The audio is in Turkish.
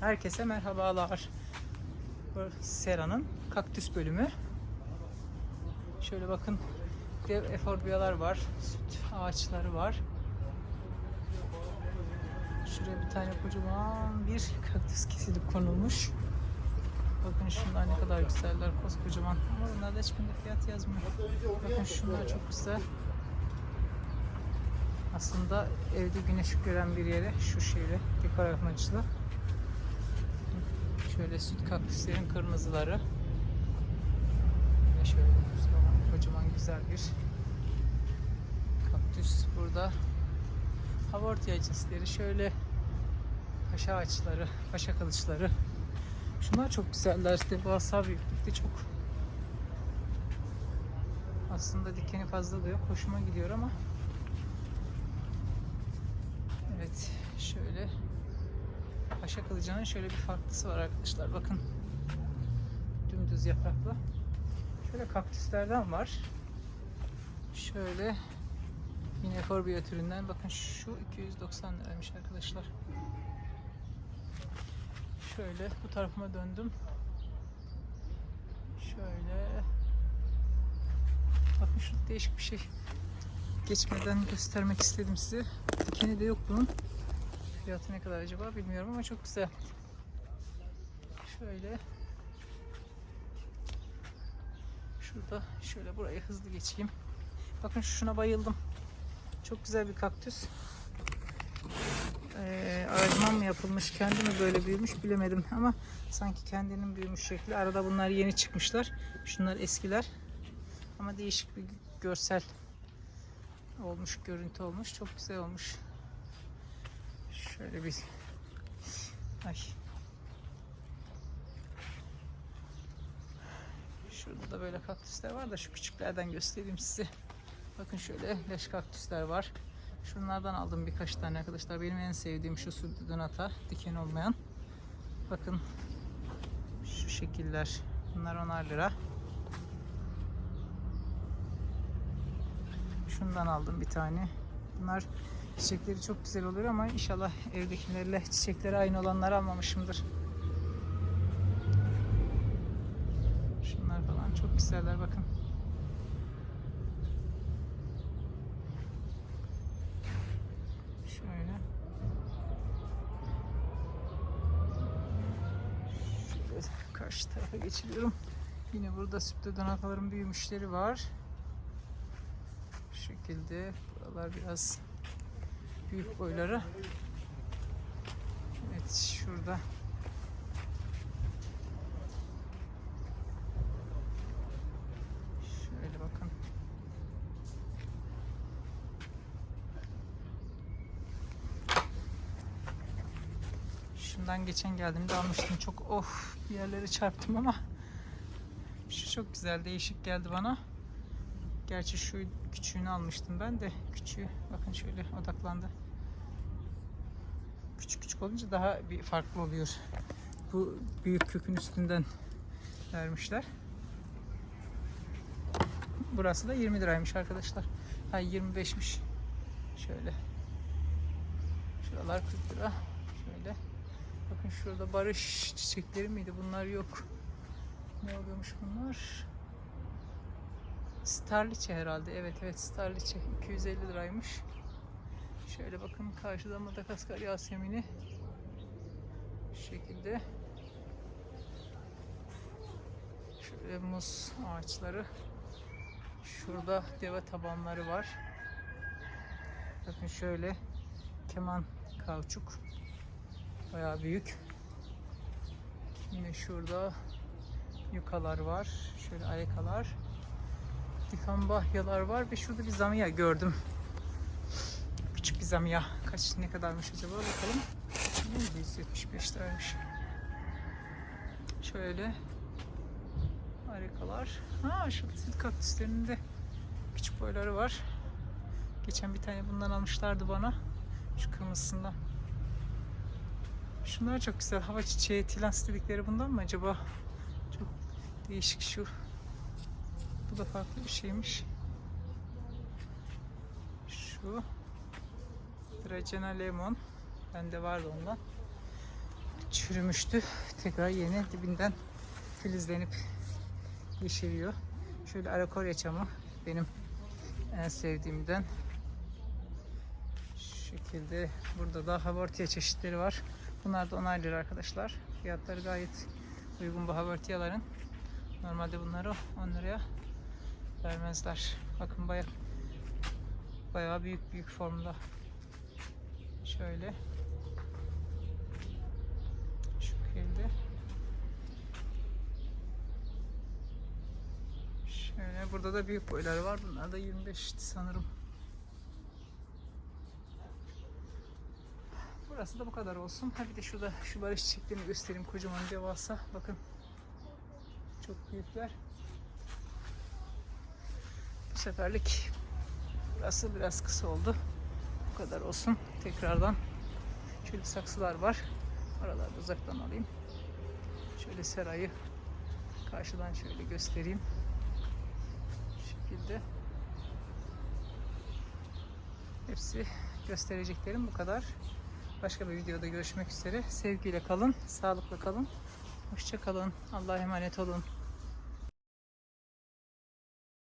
Herkese merhabalar. Sera'nın kaktüs bölümü. Şöyle bakın dev eforbiyalar var. Süt ağaçları var. Şuraya bir tane kocaman bir kaktüs kesilip konulmuş. Bakın şunlar ne kadar güzeller koskocaman. Ama bunlarda hiçbirinde fiyat yazmıyor. Bakın şunlar çok güzel. Aslında evde güneş gören bir yere şu şeyle dekor amaçlı. Şöyle süt kaktüslerin kırmızıları. Ve şöyle kocaman, güzel bir kaktüs burada. Hava ortaya cinsleri şöyle paşa ağaçları, paşa kılıçları. Şunlar çok güzeller. Devasa büyüklükte çok. Aslında dikeni fazla da yok. Hoşuma gidiyor ama Evet, şöyle Paşa kılıcının şöyle bir farklısı var arkadaşlar. Bakın. Dümdüz yapraklı. Şöyle kaktüslerden var. Şöyle yine Forbia türünden. Bakın şu 290 liraymış arkadaşlar. Şöyle bu tarafıma döndüm. Şöyle Bakın şu değişik bir şey geçmeden göstermek istedim size. Dikeni de yok bunun. Fiyatı ne kadar acaba bilmiyorum ama çok güzel. Şöyle Şurada şöyle burayı hızlı geçeyim. Bakın şuna bayıldım. Çok güzel bir kaktüs. Ee, ağacından mı yapılmış, kendi mi böyle büyümüş bilemedim ama sanki kendinin büyümüş şekli. Arada bunlar yeni çıkmışlar. Şunlar eskiler. Ama değişik bir görsel olmuş, görüntü olmuş. Çok güzel olmuş. Şöyle bir Ay. Şurada da böyle kaktüsler var da şu küçüklerden göstereyim size. Bakın şöyle leş kaktüsler var. Şunlardan aldım birkaç tane arkadaşlar. Benim en sevdiğim şu sudunata diken olmayan. Bakın şu şekiller. Bunlar 10'ar lira. Şundan aldım bir tane. Bunlar çiçekleri çok güzel oluyor ama inşallah evdekilerle çiçekleri aynı olanları almamışımdır. Şunlar falan çok güzeller bakın. Şöyle. Şöyle karşı tarafa geçiriyorum. Yine burada sütlü donatların büyümüşleri var. Bu şekilde buralar biraz büyük boyları. Evet şurada şöyle bakın. Şundan geçen geldiğimde almıştım. Çok of bir yerlere çarptım ama şu çok güzel değişik geldi bana. Gerçi şu küçüğünü almıştım ben de. Küçüğü bakın şöyle odaklandı. Küçük küçük olunca daha bir farklı oluyor. Bu büyük kökün üstünden vermişler. Burası da 20 liraymış arkadaşlar. Ha 25'miş. Şöyle. Şuralar 40 lira. Şöyle. Bakın şurada barış çiçekleri miydi? Bunlar yok. Ne oluyormuş bunlar? Starliçe herhalde. Evet evet Starliçe. 250 liraymış. Şöyle bakın karşıda Madagaskar Yasemini. Şu şekilde. Şöyle muz ağaçları. Şurada deve tabanları var. Bakın şöyle keman kauçuk. Bayağı büyük. Yine şurada yukalar var. Şöyle aykalar. Dikanbahyalar var ve şurada bir zamiya gördüm. Küçük bir zamiya. Kaç ne kadarmış acaba bakalım. Ne 175 liraymış. Şöyle harikalar. Ha şurada süt kaktüslerinin de küçük boyları var. Geçen bir tane bundan almışlardı bana. Şu kırmızısından. Şunlar çok güzel. Hava çiçeği, tilans dedikleri bundan mı acaba? Çok değişik şu. Bu da farklı bir şeymiş. Şu Dracena Lemon. Bende vardı ondan. çürümüştü. Tekrar yeni dibinden filizlenip yeşeriyor. Şöyle arakorya çamı benim en sevdiğimden. Şu şekilde burada da havortiya çeşitleri var. Bunlar da 10 lira arkadaşlar. Fiyatları gayet uygun bu havortiyaların. Normalde bunları 10 liraya vermezler. Bakın bayağı bayağı büyük büyük formda. Şöyle. Şu şekilde. Şöyle burada da büyük boylar var. Bunlar da 25 sanırım. Burası da bu kadar olsun. Ha bir de şurada şu barış çiçeklerini göstereyim. Kocaman devasa. Bakın. Çok büyükler. Bu seferlik burası biraz kısa oldu. Bu kadar olsun. Tekrardan şöyle saksılar var. Oralarda uzaktan alayım. Şöyle serayı karşıdan şöyle göstereyim. Bu şekilde. Hepsi göstereceklerim bu kadar. Başka bir videoda görüşmek üzere. Sevgiyle kalın, sağlıklı kalın. Hoşça kalın. Allah'a emanet olun.